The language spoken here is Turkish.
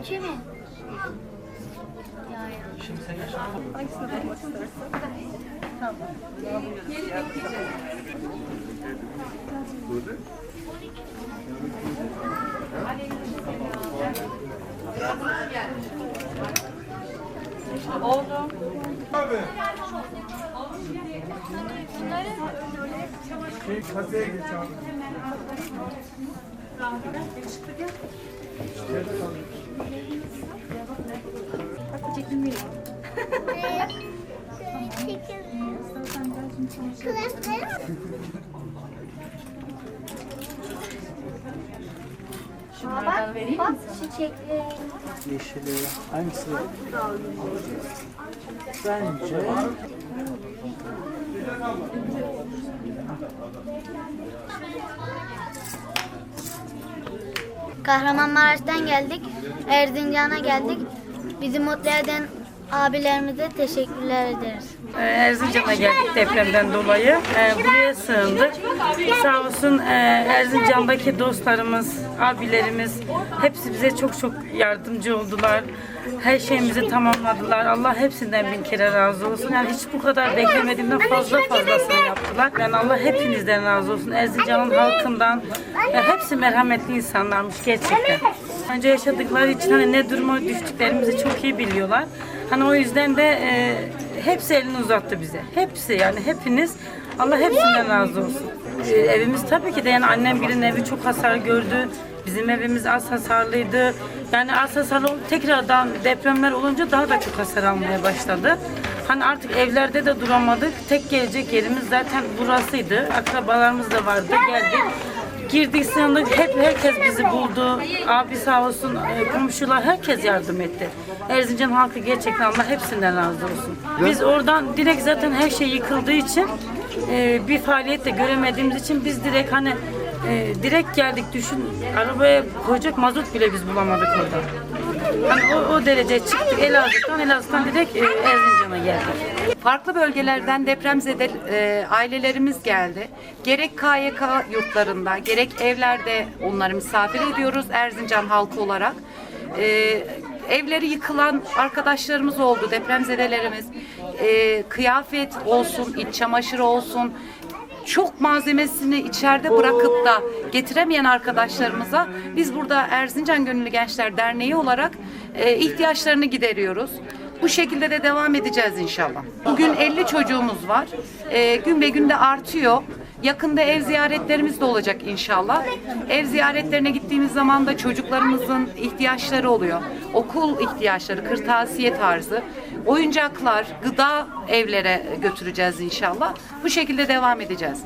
iki mi? Ya ya. Şey kasaya geç abi. Bak, bak çiçekleri. Yeşili hangisi? Bence Kahramanmaraş'tan geldik. Erzincan'a geldik. Bizi mutlu eden abilerimize teşekkürler ederiz. Ee, Erzincan'a geldik depremden dolayı. Ee, Buraya sığındık. Sağ olsun e, Erzincan'daki dostlarımız, abilerimiz hepsi bize çok çok yardımcı oldular. Her şeyimizi tamamladılar. Allah hepsinden bin kere razı olsun. Yani hiç bu kadar beklemediğimden fazla fazlasını yaptılar. Yani Allah hepinizden razı olsun. Erzincan'ın halkından hepsi merhametli insanlarmış gerçekten. Önce yaşadıkları için hani ne duruma düştüklerimizi çok iyi biliyorlar. Hani o yüzden de e, hepsi elini uzattı bize. Hepsi yani hepiniz Allah hepsinden razı olsun. E, evimiz tabii ki de yani annem birinin evi çok hasar gördü. Bizim evimiz az hasarlıydı. Yani az hasarlı ol- tekrardan depremler olunca daha da çok hasar almaya başladı. Hani artık evlerde de duramadık. Tek gelecek yerimiz zaten burasıydı. Akrabalarımız da vardı. Geldik. Girdik sığındık. Hep herkes bizi buldu. Abi sağ olsun, e, komşular herkes yardım etti. Erzincan halkı gerçekten Allah hepsinden razı olsun. Biz oradan direkt zaten her şey yıkıldığı için e, bir faaliyet de göremediğimiz için biz direkt hani e, direkt geldik düşün arabaya koyacak mazot bile biz bulamadık orada. Hani o, o derece çıktık Elazığ'dan Elazığ'dan direkt e, Erzincan'a geldik. Farklı bölgelerden depremzede e, ailelerimiz geldi. Gerek KYK yurtlarında, gerek evlerde onları misafir ediyoruz Erzincan halkı olarak. E, evleri yıkılan arkadaşlarımız oldu, depremzedelerimiz. E, kıyafet olsun, iç çamaşırı olsun, çok malzemesini içeride bırakıp da getiremeyen arkadaşlarımıza biz burada Erzincan Gönüllü Gençler Derneği olarak e, ihtiyaçlarını gideriyoruz. Bu şekilde de devam edeceğiz inşallah. Bugün 50 çocuğumuz var. E, gün be gün de artıyor. Yakında ev ziyaretlerimiz de olacak inşallah. Ev ziyaretlerine gittiğimiz zaman da çocuklarımızın ihtiyaçları oluyor. Okul ihtiyaçları, kırtasiye tarzı, oyuncaklar, gıda evlere götüreceğiz inşallah. Bu şekilde devam edeceğiz.